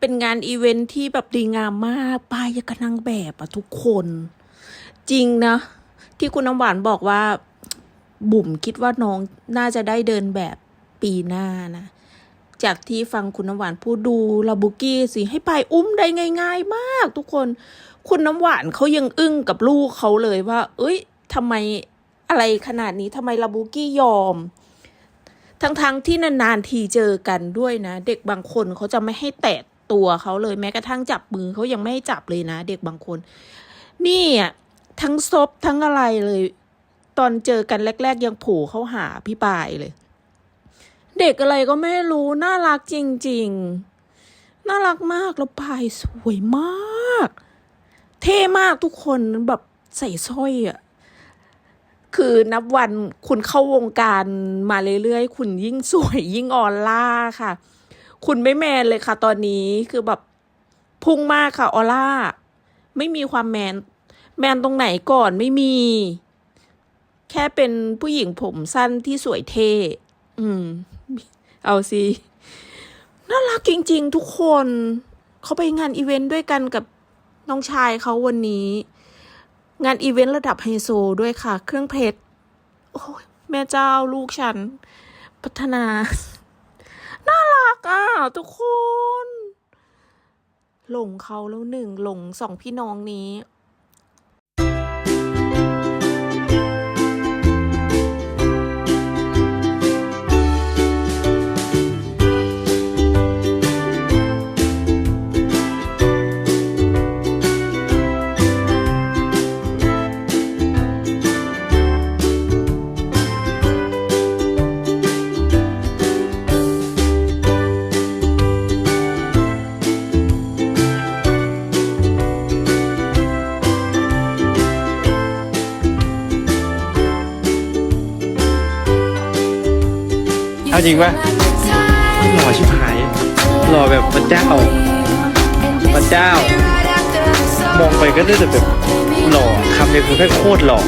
เป็นงานอีเวนท์ที่แบบดีงามมากป้ายยังกระนางแบบอะทุกคน จริงนะ ที่คุณน้ำหวานบอกว่า บุ๋มคิดว่าน้องน่าจะได้เดินแบบปีหน้านะ จากที่ฟังคุณน้ำหวานพูดดูลาบุกี้สิให้ไปอุ้มได้ง่าย ๆ มากทุกคน คุณน้ำหวานเขายังอึ้งกับลูกเขาเลยว่า เอ้ยทำไมอะไรขนาดนี้ทำไมลาบุกี้ยอมทั้งๆทที่นานๆทีเจอกันด้วยนะ เด็กบางคนเขาจะไม่ให้แตะ ตัวเขาเลยแม้กระทั่งจับมือเขายังไม่ให้จับเลยนะ เด็กบางคน นี่อะทั้งซบทั้งอะไรเลย ตอนเจอกันแรก ๆ ยังโผล่เข้าหาพี่ปายเลย เด็กอะไรก็ไม่รู้น่ารักจริง ๆ น่ารักมากแล้วปายสวยมาก เท่มากทุกคนแบบใส่สร้อยอะคือนับวันคุณเข้าวงการมาเรื่อยๆ คุณยิ่งสวยยิ่งออร่าค่ะ คุณไม่แมนเลยค่ะ ตอนนี้คือแบบพุ่งมากค่ะออร่า ไม่มีความแมน แมนตรงไหนก่อนไม่มี แค่เป็นผู้หญิงผมสั้นที่สวยเท่อืม เอาสิน่ารักจริง ๆ ทุกคน เขาไปงานอีเวนต์ด้วยกันกับน้องชายเขาวันนี้ งานอีเวนต์ระดับไฮโซด้วยค่ะ เครื่องเพชรโอ้ยแม่เจ้าลูกฉัน พัฒนา น่ารักอะทุกคน หลงเขาแล้วหนึ่งหลงสองพี่น้องนี้ จริงปะหล่อชิบหายหล่อแบบพระเจ้าพระเจ้ามองไปก็ได้แต่แบบหล่อคำเดียวคือแค่โคตรหล่อ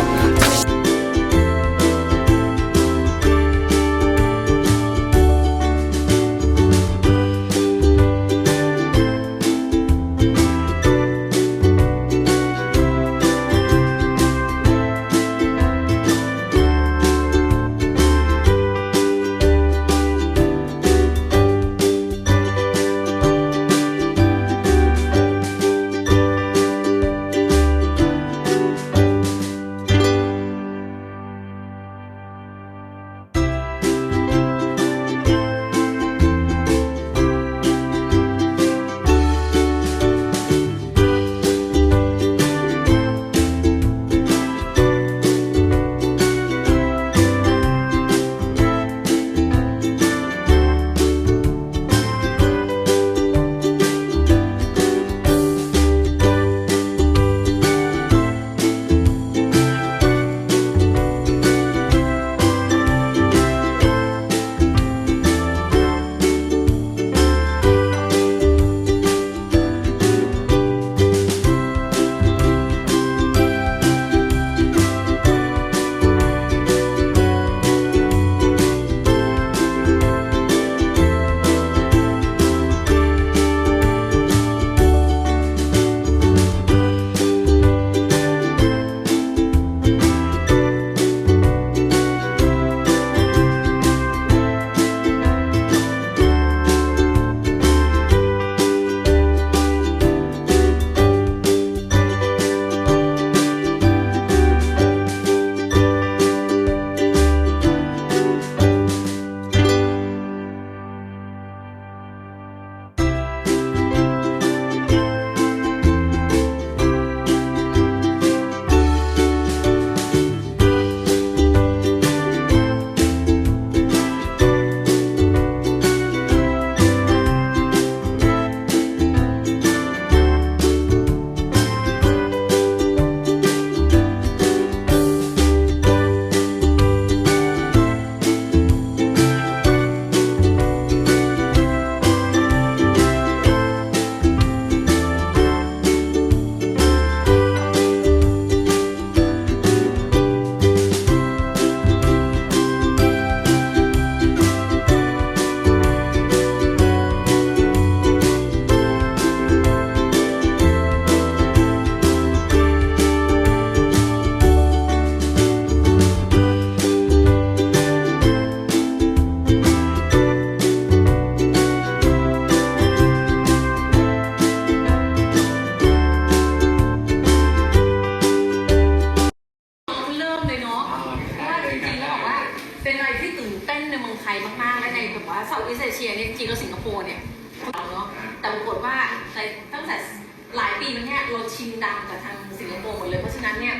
กับทางสิงคโปร์หมดเลย เพราะฉะนั้นเนี่ย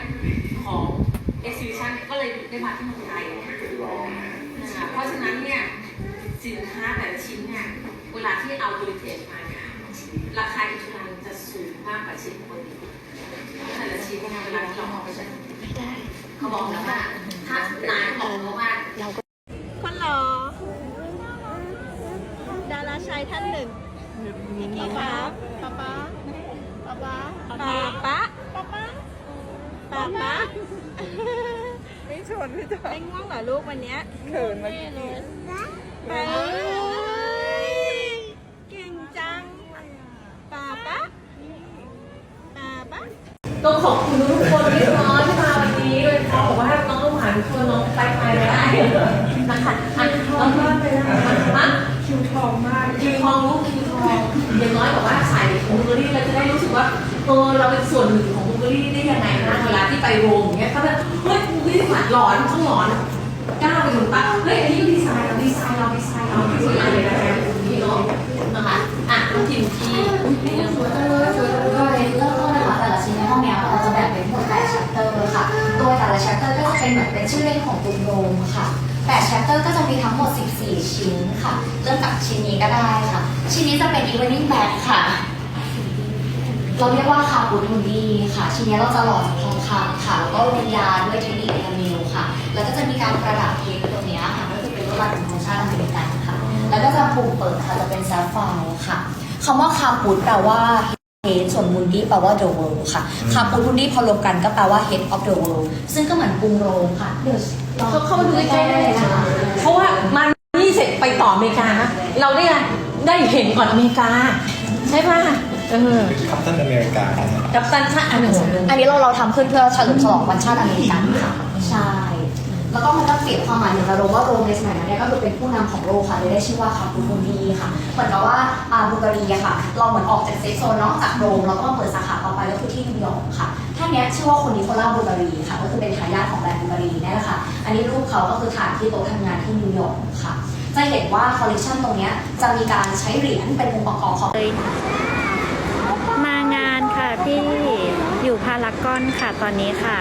ของ exhibition เนี่ยก็เลยได้มาที่เมืองไทยนะคะเพราะฉะนั้นเนี่ยสินค้าแต่ละชิ้นเนี่ยเวลาที่เอา heritage มาเนี่ยราคาอินทรันจะสูงมากกว่าชิ้นปกติแต่ละชิ้นเนี่ยเวลาที่เราเอาไปใช้เขาบอกแล้วว่าถ้านายบอกแล้วว่า ป๊าป๊าไม่ชวนพี่จอยไม่ง่วงเหรอลูกวันเนี้ยเขินมาเฮ้ยเก่งจังป๊าป๊าป๊าป๊าต้องขอบคุณทุกคนที่น้อยที่มาวันนี้โดยเฉพาะบอกว่าน้องลูกหมาทุกคนน้องไปไปไม่ได้นะคะอันน้องมากเลยนะคะคิวทองมากคิวทองลูกคิวทองอย่างน้อยบอกว่าใส่บูเบอรี่เราจะได้รู้สึกว่าเออเราเป็นส่วนหนึ่งของ บูเบอรี่ได้ยังไงนะเวลาที่ไปโรงอย่างเงี้ยเขาแบบเฮ้ยบูเบอรี่หวานหลอนต้องหลอนก้าวไปถึงปั๊บเฮ้ยอันนี้ก็ดีไซน์เราดีไซน์เราดีไซน์เราสวยงามเลยนะคะพี่น้องนะคะอะน้องกินที่นี่สวยจังเลยสวยจังเลยเริ่มต้นนะคะแต่ละชิ้นในห้องเนี้ยเราจะแบ่งเป็นทั้งหมด8 chapter ค่ะโดยแต่ละ chapter ก็จะเป็นเหมือนเป็นชื่อเล่นของตุนโรมค่ะ8 chapter ก็จะมีทั้งหมด 14 ชิ้นค่ะ เริ่มจากชิ้นนี้ก็ได้ค่ะ ชิ้นนี้จะเป็น evening bag ค่ะ เราเรียกว่าคาบูทูดีค่ะชิ้นนี้เราจะหล่อจากทองคำค่ะ แล้วก็ลงยาด้วยเทคนิคเอมิลค่ะ แล้วก็จะมีการประดับเพชรตัวนี้ค่ะก็จะเป็นลวดลายของธงชาติอเมริกันค่ะ แล้วก็จะปุ่มเปิดค่ะจะเป็นซฟไฟร์ค่ะคำว่าคาปูดแปลว่า head ส่วนมุนดี้แปลว่า the world ค่ะคาปูดมุนดี้พอรวมกันก็แปลว่า head of the world ซึ่งก็เหมือนกรุงโรมค่ะเดี๋ยวลองเขาเข้ามาดูใกล้ๆได้เลยนะคะเพราะว่าว่ามันนี่เสร็จไปต่ออเมริกานะเราได้ได้เห็นก่อนอเมริกา ใช่ป่ะ เออคัพตันอเมริกานะฮะกับตันชาอันหนึ่งอันนี้เราเราทำขึ้นเพื่อเฉลิมฉลองวันชาติอเมริกันค่ะ ใช่ แล้วก็มันก็เปลี่ยนความหมายเหมือนกับโรมว่าโรมในสมัยนั้นเนี่ยก็คือเป็นผู้นำของโลกค่ะเลยได้ชื่อว่าคาบูบูรีค่ะ เหมือนกับว่าอ่าบูการีอะค่ะ เราเหมือนออกจากเซฟโซนเนาะจากโรมแล้วก็มาเปิดสาขาต่อไปก็คือที่นิวยอร์กค่ะ ท่านเนี้ยชื่อว่าคนนิโคล่าบูการีค่ะ ก็คือเป็นทายาทของแบรนด์บูการีนี่แหละค่ะ อันนี้รูปเขาก็คือถ่ายที่โต๊ะทำงานที่นิวยอร์กค่ะ จะเห็นว่าคอลเลคชันตรงเนี้ยจะมีการใช้เหรียญเป็นองค์ประกอบของมางานค่ะ ที่อยู่พารากอนค่ะตอนนี้ค่ะ